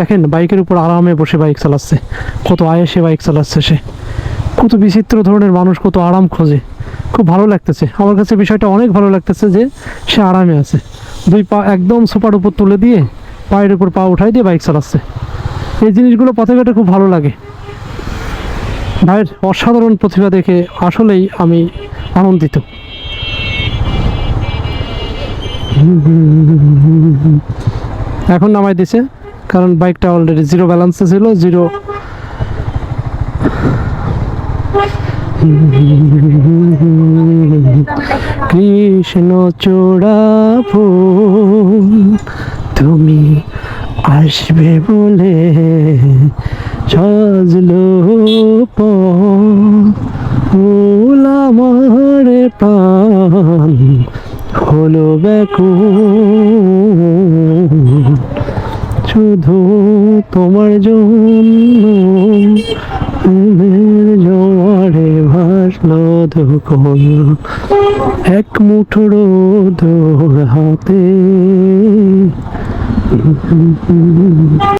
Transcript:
দেখেন বাইকের উপর আরামে বসে বাইক চালাচ্ছে, কত আয়েসে বাইক চালাচ্ছে সে। কত বিচিত্র ধরনের মানুষ, কত আরাম খোঁজে। খুব ভালো লাগতেছে। আমার কাছে বিষয়টা অনেক ভালো লাগতেছে যে, সে আরামে আছে। দুই পা একদম সোপার উপর তুলে দিয়ে পায়ের উপর পা উঠাই দিয়ে বাইক চালাচ্ছে। এই জিনিসগুলো ঘাটে খুব ভালো লাগে। ভাইয়ের অসাধারণ প্রতিভা দেখে আসলেই আমি আনন্দিত। এখন নামাই দিছে। কারণ বাইকটা অলরেডি জিরো ব্যালেন্সে ছিল জিরো কৃষ্ণ চোড়া ফুল, তুমি আসবে বলে সাজলো ফুল আমার প্রাণ হলো ব্যাকুল। শুধু তোমার জন্য প্রেমের জোয়ারে ভাসলো ধুকল এক মুঠো রোদ হাতে।